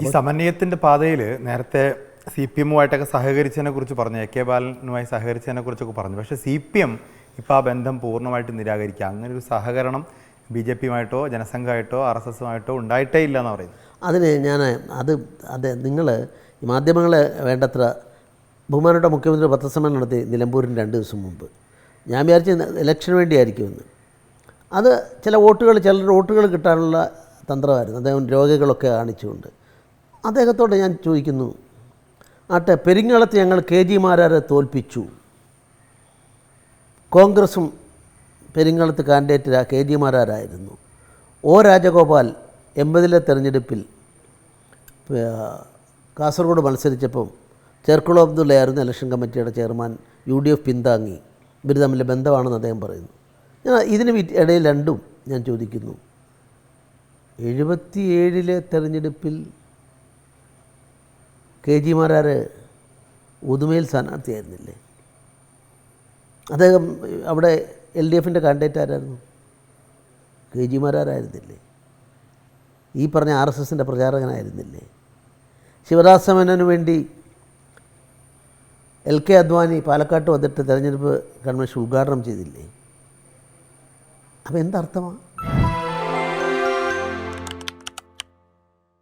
ഈ സമന്വയത്തിന്റെ പാതയിൽ നേരത്തെ സി പി എമ്മുമായിട്ടൊക്കെ സഹകരിച്ചതിനെ കുറിച്ച് പറഞ്ഞു എ കെ ബാലനുമായി സഹകരിച്ചതിനെ കുറിച്ചൊക്കെ പറഞ്ഞു. പക്ഷേ സി പി എം ഇപ്പോൾ ആ ബന്ധം പൂർണമായിട്ട് നിരാകരിക്കുക. അങ്ങനെ ഒരു സഹകരണം ബി ജെ പിയുമായിട്ടോ ജനസംഘമായിട്ടോ ആർ എസ് എസുമായിട്ടോ ഉണ്ടായിട്ടേ ഇല്ല എന്ന് പറയുന്നു അതിന് ഞാൻ അത് അതെ നിങ്ങൾ മാധ്യമങ്ങളെ വേണ്ടത്ര ബഹുമാനപ്പെട്ട മുഖ്യമന്ത്രി പത്രസമ്മേളനം നടത്തി നിലമ്പൂരിന് രണ്ട് ദിവസം മുമ്പ്. ഞാൻ വിചാരിച്ച ഇലക്ഷന് വേണ്ടിയായിരിക്കുമെന്ന് അത് ചില വോട്ടുകൾ ചിലരുടെ വോട്ടുകൾ കിട്ടാനുള്ള തന്ത്രമായിരുന്നു. അദ്ദേഹം രോഗികളൊക്കെ കാണിച്ചുകൊണ്ട്. അദ്ദേഹത്തോട് ഞാൻ ചോദിക്കുന്നു ആട്ടെ പെരിങ്ങളത്ത് ഞങ്ങൾ കെ ജി മാരാരെ തോൽപ്പിച്ചു. കോൺഗ്രസും പെരിങ്ങളത്ത് കാൻഡിഡേറ്റ് കെ ജി മാരാരായിരുന്നു. ഒ രാജഗോപാൽ എൺപതിലെ തെരഞ്ഞെടുപ്പിൽ കാസർഗോഡ് മത്സരിച്ചപ്പം ചേർക്കുളം അബ്ദുള്ളയായിരുന്നു ഇലക്ഷൻ കമ്മിറ്റിയുടെ ചെയർമാൻ യു ഡി എഫ് പിന്താങ്ങി. ഇവർ തമ്മിൽ ബന്ധമാണെന്ന് അദ്ദേഹം പറയുന്നു. ഞാൻ ഇതിന് ഇടയിൽ രണ്ടും ഞാൻ ചോദിക്കുന്നു. എഴുപത്തിയേഴിലെ തെരഞ്ഞെടുപ്പിൽ കെ ജി മാരാർ ഉദുമയിൽ സ്ഥാനാർത്ഥിയായിരുന്നില്ലേ? അദ്ദേഹം അവിടെ എൽ ഡി എഫിന്റെ കാൻഡിഡേറ്റ് ആരായിരുന്നു? കെ ജി മാരാരായിരുന്നില്ലേ ഈ പറഞ്ഞ ആർ എസ് എസിന്റെ പ്രചാരകനായിരുന്നില്ലേ? ശിവദാസ മേനോന് വേണ്ടി എൽ കെ അദ്വാനി പാലക്കാട്ട് വന്നിട്ട് തെരഞ്ഞെടുപ്പ് കൺവെൻഷൻ ഉദ്ഘാടനം ചെയ്തില്ലേ? അപ്പോൾ എന്തർത്ഥമാണ്